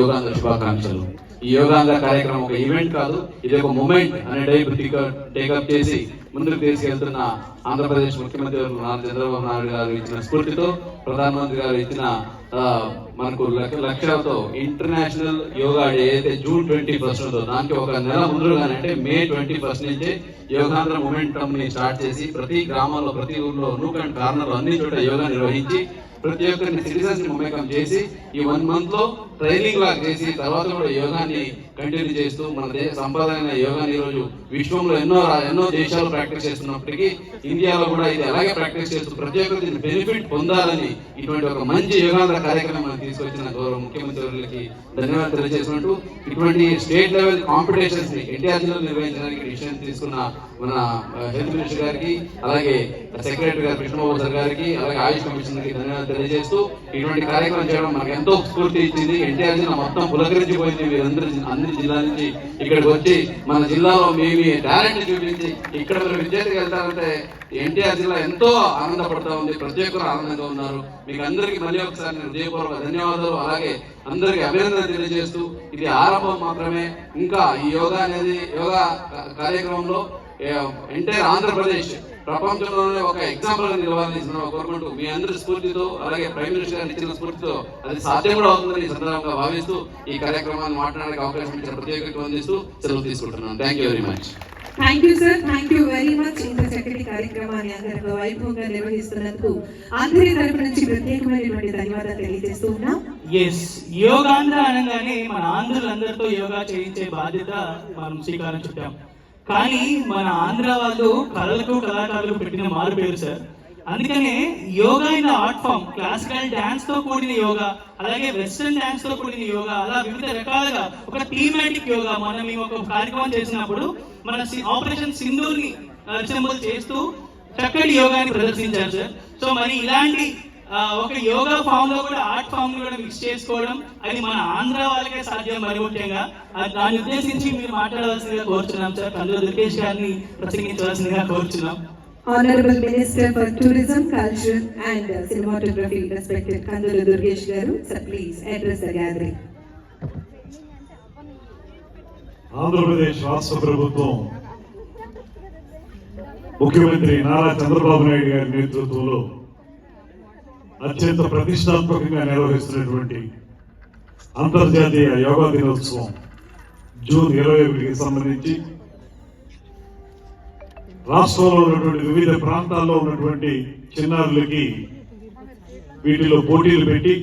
యోగాంధ్ర శుభాకాంక్షలు. ఈ యోగాంధ్ర కార్యక్రమం ఒక ఈవెంట్ కాదు ఇది ఒక మూమెంట్ అనే టైప్ టేకప్ చేసి ముందుకు తీసుకెళ్తున్న ఆంధ్రప్రదేశ్ ముఖ్యమంత్రి చంద్రబాబు నాయుడు గారు ఇచ్చిన స్ఫూర్తితో ప్రధానమంత్రి గారు ఇచ్చిన మనకు లక్ష్యాలతో ఇంటర్నేషనల్ యోగా డే అయితే జూన్ ట్వంటీ ఫస్ట్ ఉందో దానికి ఒక నెల ముందుగానే అంటే మే ట్వంటీ ఫస్ట్ నుంచి యోగాంధ్ర మూమెంటం ని స్టార్ట్ చేసి ప్రతి గ్రామాల్లో ప్రతి ఊర్లో నూక్ అండ్ కార్నర్ అన్ని చోట యోగా నిర్వహించి ప్రతి ఒక్కరిని సిటిజన్స్ని మమేకం చేసి ఈ వన్ మంత్లో ట్రైనింగ్ లాగా చేసి తర్వాత కూడా యోగాని కంటిన్యూ చేస్తూ మన దేశ సంప్రదాయమైన యోగాని ఈరోజు రోజు విశ్వంలో ఎన్నో ఎన్నో దేశాలు ప్రాక్టీస్ చేస్తున్నప్పటికీ ఇండియాలో కూడా ఇది అలాగే ప్రాక్టీస్ చేస్తూ ప్రతి ఒక్కరు దీన్ని బెనిఫిట్ పొందాలని ఇటువంటి ఒక మంచి యోగాంధ్ర కార్యక్రమాన్ని తీసుకొచ్చిన గౌరవ ముఖ్యమంత్రులకి ధన్యవాదాలు తెలియజేసినట్టు ఇటువంటి స్టేట్ లెవెల్ కాంపిటీషన్స్ని ఎన్టీఆర్ జిల్లాలో నిర్వహించడానికి డిసిషన్ తీసుకున్న మన హెల్త్ మినిస్టర్ గారికి అలాగే సెక్రటరీ గారు కృష్ణబాబు సార్ గారికి అలాగే ఆయుష్ కమిషన్కి ధన్యవాదాలు తెలియజేస్తూ ఇటువంటి కార్యక్రమం చేయడం మనకు ఎంతో స్ఫూర్తి ఇచ్చింది. ఎన్టీఆర్ జిల్లా మొత్తం పులకరించిపోయింది మీరందరూ అన్ని జిల్లాల నుంచి ఇక్కడికి వచ్చి మన జిల్లాలో మీ మీ టాలెంట్ చూపించి ఇక్కడ మీరు విద్యార్థికి వెళ్తారంటే ఎన్టీఆర్ జిల్లా ఎంతో ఆనందపడతా ఉంది ప్రతి ఒక్కరు ఆనందంగా ఉన్నారు. మీకు అందరికీ మళ్ళీ ఒకసారి నేను హృదయపూర్వక ధన్యవాదాలు అలాగే అందరికీ అభినందన తెలియజేస్తూ ఇది ఆరంభం మాత్రమే. ఇంకా ఈ యోగా అనేది యోగా కార్యక్రమంలో ఎంటైర్ ఆంధ్రప్రదేశ్ ప్రపంచంలోనే ఒక ఎగ్జాంపుల్గా నిలవాలని కోరుకుంటూ మీ అందరి స్ఫూర్తితో అలాగే ప్రైమ్ మినిస్టర్ గారు ఇచ్చిన స్ఫూర్తితో అది సాధ్యం కూడా అవుతుందని ఈ సందర్భంగా భావిస్తూ ఈ కార్యక్రమాన్ని మాట్లాడడానికి అవకాశం ఇచ్చిన ప్రతి ఒక్కరికి వందిస్తూ సెలవు తీసుకుంటున్నాను. Thank you very much thank you sir thank you very much ఇంత చక్కటి కార్యక్రమాన్ని అందరికీ వైభవంగా నిర్వహిస్తున్నందుకు అందరి తరపు నుంచి ప్రత్యేకమైనటువంటి ధన్యవాదాలు తెలియజేస్తూ ఉన్నాం. ఎస్ యోగాంధ్ర అనగానే మన ఆంధ్రులందరితో యోగా చేయించే బాధ్యత మనం శ్రీకారం చుట్టాం. కానీ మన ఆంధ్ర వాళ్ళు కళలకు కళాకారులకు పెట్టిన మారు పేరు సార్ అందుకనే yoga in art form classical డాన్స్తో కూడిన యోగా అలాగే వెస్ట్రన్ డాన్స్తో కూడిన యోగా అలా వివిధ రకాలుగా ఒక థీమాటిక్ యోగా మనం మేము ఒక కార్యక్రమం చేసినప్పుడు మన ఆపరేషన్ సింధూర్ని రిసెంబుల్ చేస్తూ చక్కటి యోగాని ప్రదర్శించారు సార్ సో మరి ఇలాంటి ఒక యోగా ఫామ్లో కూడా ఆర్ట్ ఫామ్ కూడా మిక్స్ చేసుకోవడం అది మన ఆంధ్ర వాళ్ళకే సాధ్యం మరి ముఖ్యంగా. అది దాన్ని ఉద్దేశించి మీరు మాట్లాడవలసిందిగా కోరుచున్నాం సార్. కందుల దుర్గేష్ గారిని ప్రసంగించవలసిందిగా కోరుచున్నాం. Honorable Minister for Tourism, Culture and Cinematography, respected Kanduru Durgesh Garu, sir, please address the gathering. Andhra Pradesh రాష్ట్ర ప్రభుత్వం ముఖ్యమంత్రి నారా చంద్రబాబు నాయుడు గారి నేతృత్వంలో అత్యంత ప్రతిష్టాత్మకంగా నిర్వహిస్తున్నటువంటి అంతర్జాతీయ యోగా దినోత్సవం జూన్ ఇరవై ఒకటికి సంబంధించి రాష్ట్రంలో ఉన్నటువంటి వివిధ ప్రాంతాల్లో ఉన్నటువంటి చిన్నారులకి వీటిలో పోటీలు పెట్టి